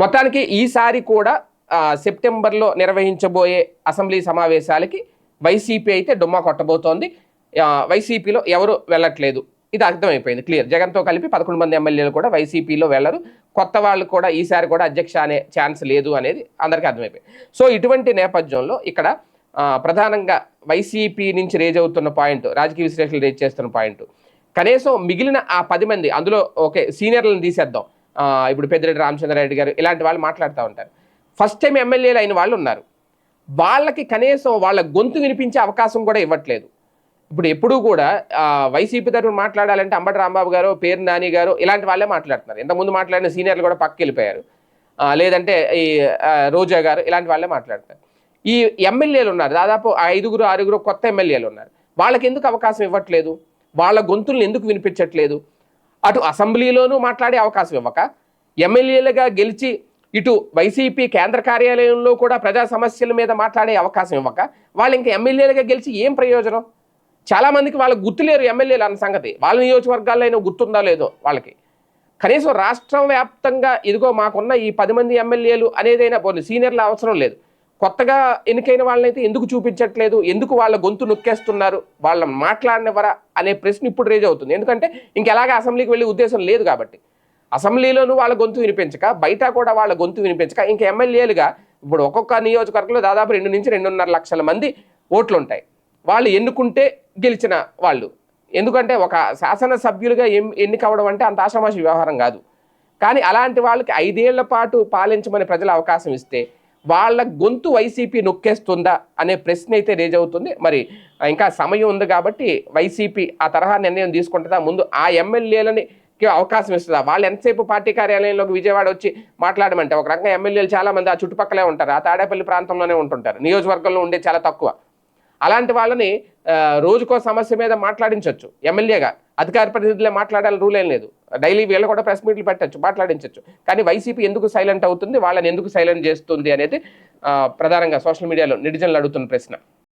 మొత్తానికి ఈసారి కూడా సెప్టెంబర్లో నిర్వహించబోయే అసెంబ్లీ సమావేశాలకి వైసీపీ అయితే డుమ్మా కొట్టబోతోంది. వైసీపీలో ఎవరు వెళ్ళట్లేదు. ఇది అర్థమైపోయింది క్లియర్. జగన్తో కలిపి పదకొండు మంది ఎమ్మెల్యేలు కూడా వైసీపీలో వెళ్ళరు కొత్త వాళ్ళు కూడా ఈసారి కూడా అధ్యక్ష అనే ఛాన్స్ లేదు అనేది అందరికీ అర్థమైపోయింది. సో ఇటువంటి నేపథ్యంలో ఇక్కడ ప్రధానంగా వైసీపీ నుంచి రేజ్ అవుతున్న పాయింట్ రాజకీయ విశ్లేషణలు రేజ్ చేస్తున్న పాయింట్ కనీసం మిగిలిన ఆ పది మంది అందులో ఓకే సీనియర్లను తీసేద్దాం. ఇప్పుడు పెద్దిరెడ్డి రామచంద్రారెడ్డి గారు ఇలాంటి వాళ్ళు మాట్లాడుతూ ఉంటారు. ఫస్ట్ టైం ఎమ్మెల్యేలు అయిన వాళ్ళు ఉన్నారు. వాళ్ళకి కనీసం వాళ్ళ గొంతు వినిపించే అవకాశం కూడా ఇవ్వట్లేదు. ఇప్పుడు ఎప్పుడూ కూడా వైసీపీ తరఫున మాట్లాడాలంటే అంబటి రాంబాబు గారు పేరు నాని గారు ఇలాంటి వాళ్ళే మాట్లాడుతున్నారు. ఇంతకుముందు మాట్లాడిన సీనియర్లు కూడా పక్కకి వెళ్ళిపోయారు. లేదంటే ఈ రోజా గారు ఇలాంటి వాళ్ళే మాట్లాడతారు ఈ ఎమ్మెల్యేలు ఉన్నారు. దాదాపు ఐదుగురు ఆరుగురు కొత్త ఎమ్మెల్యేలు ఉన్నారు. వాళ్ళకి ఎందుకు అవకాశం ఇవ్వట్లేదు? వాళ్ళ గొంతుల్ని ఎందుకు వినిపించట్లేదు? అటు అసెంబ్లీలోనూ మాట్లాడే అవకాశం ఇవ్వక ఎమ్మెల్యేలుగా గెలిచి ఇటు వైసీపీ కేంద్ర కార్యాలయంలో కూడా ప్రజా సమస్యల మీద మాట్లాడే అవకాశం ఇవ్వక వాళ్ళు ఇంకా ఎమ్మెల్యేలుగా గెలిచి ఏం ప్రయోజనం? చాలామందికి వాళ్ళకి గుర్తులేరు ఎమ్మెల్యేలు అన్న సంగతి. వాళ్ళ నియోజకవర్గాల్లో అయినా గుర్తుందా లేదో వాళ్ళకి. కనీసం రాష్ట్రం వ్యాప్తంగా ఇదిగో మాకున్న ఈ పది మంది ఎమ్మెల్యేలు అనేదైనా పోనీ సీనియర్ల అవసరం లేదు. కొత్తగా ఎన్నికైన వాళ్ళనైతే ఎందుకు చూపించట్లేదు? ఎందుకు వాళ్ళ గొంతు నొక్కేస్తున్నారు? వాళ్ళని మాట్లాడినవరా? అనే ప్రశ్న ఇప్పుడు రేజ్ అవుతుంది. ఎందుకంటే ఇంకెలాగ అసెంబ్లీకి వెళ్ళే ఉద్దేశం లేదు కాబట్టి. అసెంబ్లీలోనూ వాళ్ళ గొంతు వినిపించక బయట కూడా వాళ్ళ గొంతు వినిపించక ఇంకా ఎమ్మెల్యేలుగా ఇప్పుడు ఒక్కొక్క నియోజకవర్గంలో దాదాపు రెండు నుంచి రెండున్నర లక్షల మంది ఓట్లు ఉంటాయి వాళ్ళు ఎన్నుకుంటే గెలిచిన వాళ్ళు. ఎందుకంటే ఒక శాసనసభ్యులుగా ఎం ఎన్నికవడం అంటే అంత ఆషామాషి వ్యవహారం కాదు. కానీ అలాంటి వాళ్ళకి ఐదేళ్ళ పాటు పాలించమని ప్రజలు అవకాశం ఇస్తే వాళ్ళ గొంతు వైసీపీ నొక్కేస్తుందా అనే ప్రశ్న అయితే రేజ్ అవుతుంది. మరి ఇంకా సమయం ఉంది కాబట్టి వైసీపీ ఆ తరహా నిర్ణయం తీసుకుంటుందా? ముందు ఆ ఎమ్మెల్యేలని అవకాశం ఇస్తుందా? వాళ్ళు ఎంతసేపు పార్టీ కార్యాలయంలోకి విజయవాడ వచ్చి మాట్లాడమంటే ఒక రకంగా ఎమ్మెల్యేలు చాలామంది ఆ చుట్టుపక్కలే ఉంటారు. ఆ తాడేపల్లి ప్రాంతంలోనే ఉంటుంటారు. నియోజకవర్గంలో ఉండే చాలా తక్కువ. అలాంటి వాళ్ళని రోజుకో సమస్య మీద మాట్లాడించవచ్చు ఎమ్మెల్యేగా అధికార ప్రతినిధులే మాట్లాడాలని రూల్ ఏం లేదు. డైలీ వీళ్ళు కూడా ప్రెస్ మీట్లు పెట్టచ్చు మాట్లాడించవచ్చు కానీ వైసీపీ ఎందుకు సైలెంట్ అవుతుంది? వాళ్ళని ఎందుకు సైలెంట్ చేస్తుంది అనేది ప్రధానంగా సోషల్ మీడియాలో నెటిజన్లు అడుగుతున్న ప్రశ్న.